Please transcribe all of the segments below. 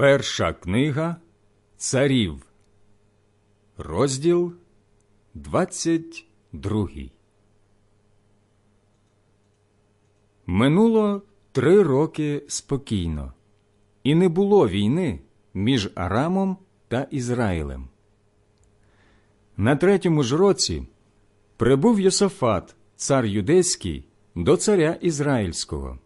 Перша книга Царів, розділ 22 Минуло три роки спокійно, і не було війни між Арамом та Ізраїлем. На третьому ж році прибув Йосафат, цар юдейський, до царя Ізраїльського.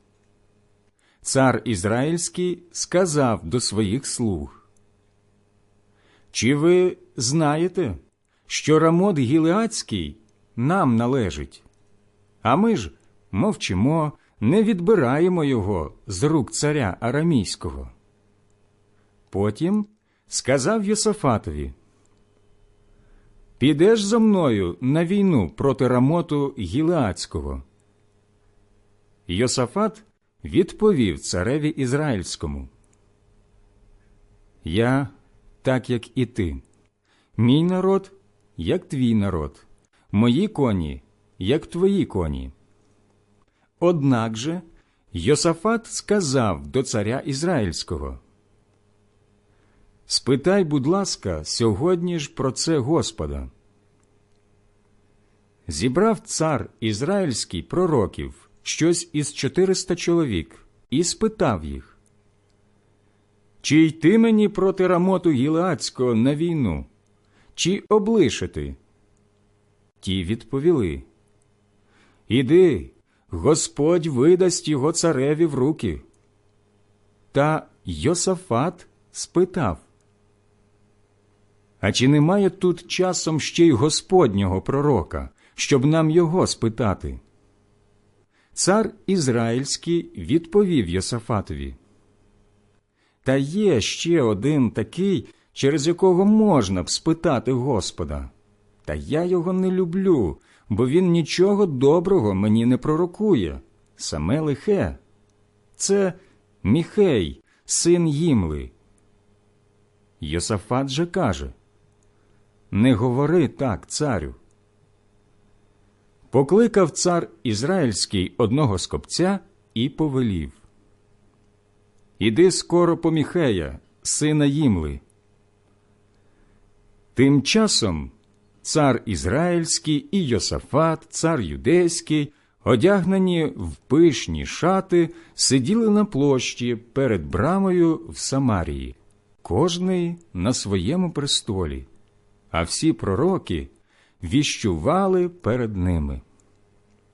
Цар Ізраїльський сказав до своїх слуг, Чи ви знаєте, що Рамот Гілеацький нам належить? А ми ж мовчимо, не відбираємо його з рук царя Арамійського. Потім сказав Йосафатові, Підеш за мною на війну проти Рамоту Гілеацького. Йосафат відповів цареві Ізраїльському. Я, так як і ти, мій народ, як твій народ, мої коні, як твої коні. Однак же Йосафат сказав до царя Ізраїльського Спитай, будь ласка, сьогодні ж про це Господа. Зібрав цар ізраїльський пророків щось із 400 чоловік і спитав їх, Чи йти мені проти рамоту Гілеацького на війну, чи облишити? Ті відповіли Іди, Господь видасть його цареві в руки. Та Йосафат спитав А чи немає тут часом ще й Господнього пророка, щоб нам його спитати? Цар Ізраїльський відповів Йосафатові. Та є ще один такий, через якого можна б спитати Господа. Та я його не люблю, бо він нічого доброго мені не пророкує, саме лихе. Це Міхей, син Їмли. Йосафат же каже Не говори так, царю. Покликав цар Ізраїльський одного з копця і повелів Іди скоро по Міхея, сина Їмли. Тим часом цар Ізраїльський і Йосафат, цар Юдейський, одягнені в пишні шати, сиділи на площі перед брамою в Самарії, кожний на своєму престолі, а всі пророки віщували перед ними.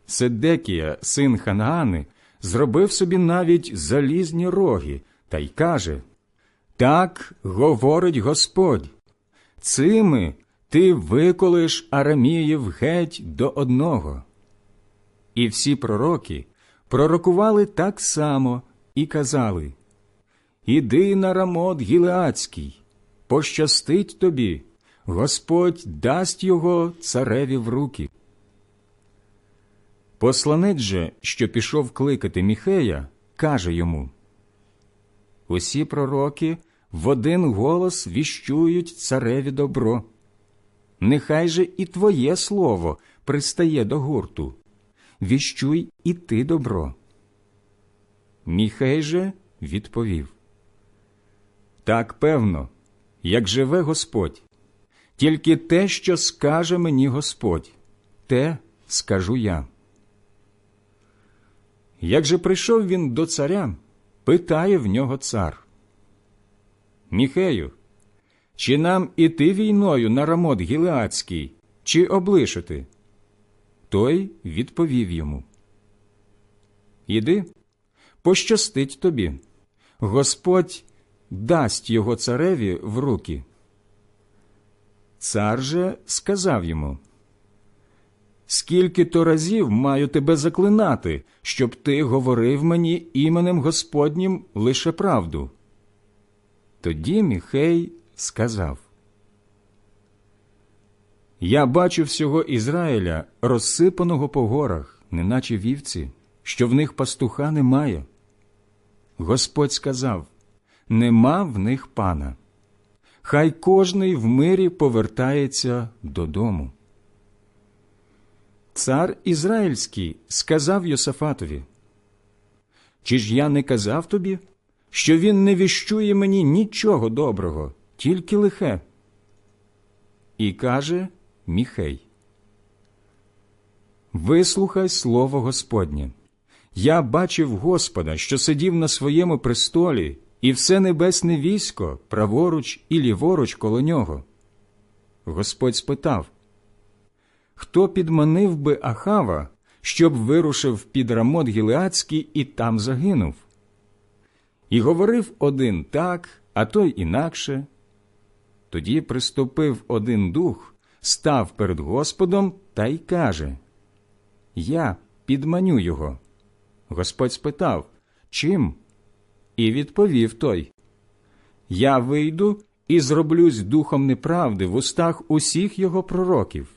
Седекія, син Ханаани, зробив собі навіть залізні роги та й каже Так говорить Господь, цими ти виколиш Араміїв геть до одного. І всі пророки пророкували так само і казали Іди на рамот Гілеацький, пощастить тобі, Господь дасть його цареві в руки. Посланець же, що пішов кликати Міхея, каже йому Усі пророки в один голос віщують цареві добро. Нехай же і твоє слово пристає до гурту. Віщуй і ти добро. Міхей же відповів Так певно, як живе Господь, тільки те, що скаже мені Господь, те скажу я. Як же прийшов він до царя, питає в нього цар. Міхею, чи нам іти війною на рамот Гілеацький, чи облишити? Той відповів йому. Іди, пощастить тобі. Господь дасть його цареві в руки. Цар же сказав йому Скільки то разів маю тебе заклинати, щоб ти говорив мені іменем Господнім лише правду. Тоді Міхей сказав Я бачу всього Ізраїля, розсипаного по горах, неначе вівці, що в них пастуха немає. Господь сказав Нема в них пана. Хай кожний в мирі повертається додому. Цар Ізраїльський сказав Йосафатові, Чи ж я не казав тобі, що він не віщує мені нічого доброго, тільки лихе. І каже Міхей. Вислухай слово Господнє. Я бачив Господа, що сидів на своєму престолі, і все небесне військо праворуч і ліворуч коло нього. Господь спитав Хто підманив би Ахава, щоб вирушив під рамот Гілеацький і там загинув? І говорив один так, а той інакше. Тоді приступив один дух, став перед Господом та й каже Я підманю його. Господь спитав Чим? І відповів той Я вийду і зроблюсь духом неправди в устах усіх його пророків.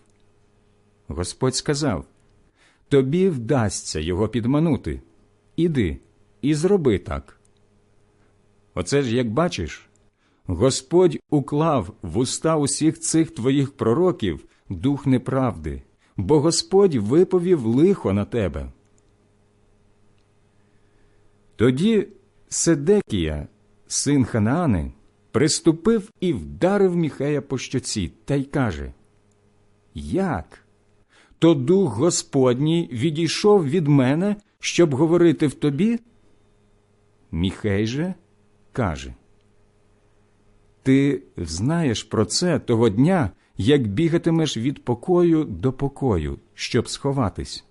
Господь сказав Тобі вдасться його підманути. Іди і зроби так. Оце ж, як бачиш, Господь уклав в уста усіх цих твоїх пророків дух неправди, бо Господь виповів лихо на тебе. Тоді Седекія, син Ханаани, приступив і вдарив Міхея по щоці та й каже Як? То дух Господній відійшов від мене, щоб говорити в тобі? Міхей же каже Ти знаєш про це того дня, як бігатимеш від покою до покою, щоб сховатись.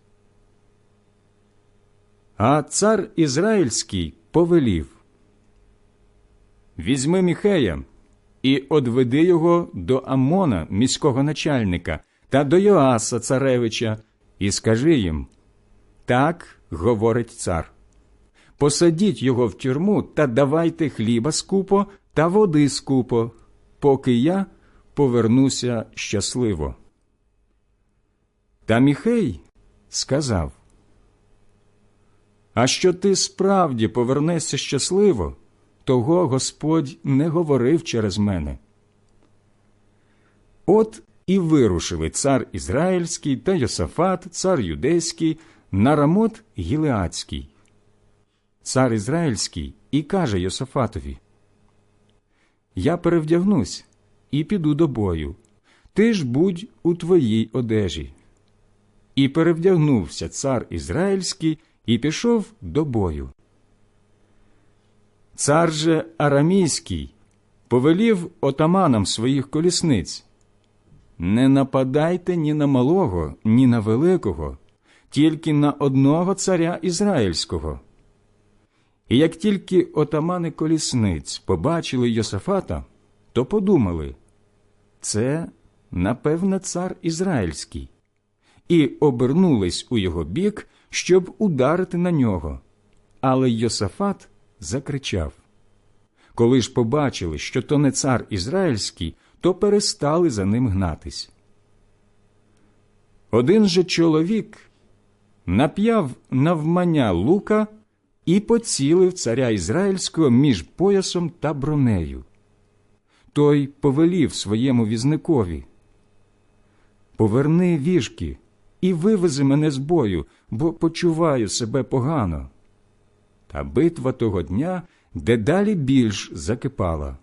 А цар Ізраїльський повелів Візьми Міхея і одведи його до Амона, міського начальника, та до Йоаса, царевича, і скажи їм так говорить цар. Посадіть його в тюрму та давайте хліба скупо та води скупо, поки я повернуся щасливо. Та Міхей сказав а що ти справді повернешся щасливо, того Господь не говорив через мене. От і вирушили цар Ізраїльський та Йосафат, цар Юдейський, на рамот Гілеацький. Цар Ізраїльський і каже Йосафатові Я перевдягнусь і піду до бою. Ти ж будь у твоїй одежі. І перевдягнувся цар Ізраїльський і пішов до бою. Цар же Арамійський повелів отаманам своїх колісниць Не нападайте ні на малого, ні на великого, тільки на одного царя Ізраїльського. І як тільки отамани колісниць побачили Йосафата, то подумали це, напевне, цар Ізраїльський, і обернулись у його бік щоб ударити на нього. Але Йосафат закричав. Коли ж побачили, що то не цар Ізраїльський, то перестали за ним гнатись. Один же чоловік нап'яв навмання лука і поцілив царя Ізраїльського між поясом та бронею. Той повелів своєму візникові Поверни віжки і вивези мене з бою, бо почуваю себе погано. Та битва того дня дедалі більш закипала.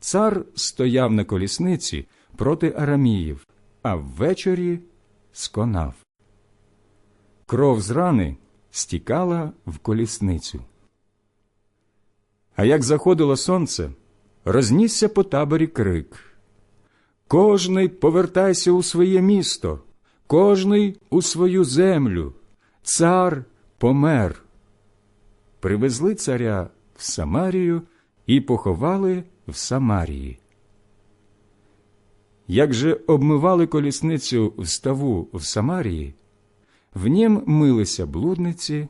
Цар стояв на колісниці проти Араміїв, а ввечері сконав. Кров з рани стікала в колісницю. А як заходило сонце, рознісся по таборі крик Кожний повертайся у своє місто кожний у свою землю, цар помер. Привезли царя в Самарію і поховали в Самарії. Як же обмивали колісницю в ставу в Самарії, в нім милися блудниці,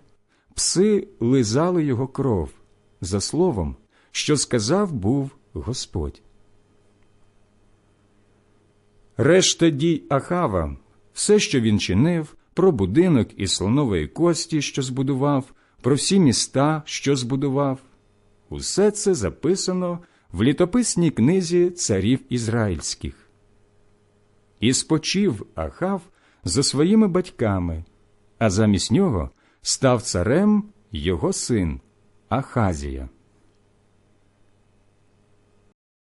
пси лизали його кров за словом, що сказав був Господь. Решта дій Ахава все, що він чинив, про будинок із слонової кості, що збудував, про всі міста, що збудував, усе це записано в літописній книзі царів ізраїльських. І спочив Ахав за своїми батьками, а замість нього став царем його син Ахазія.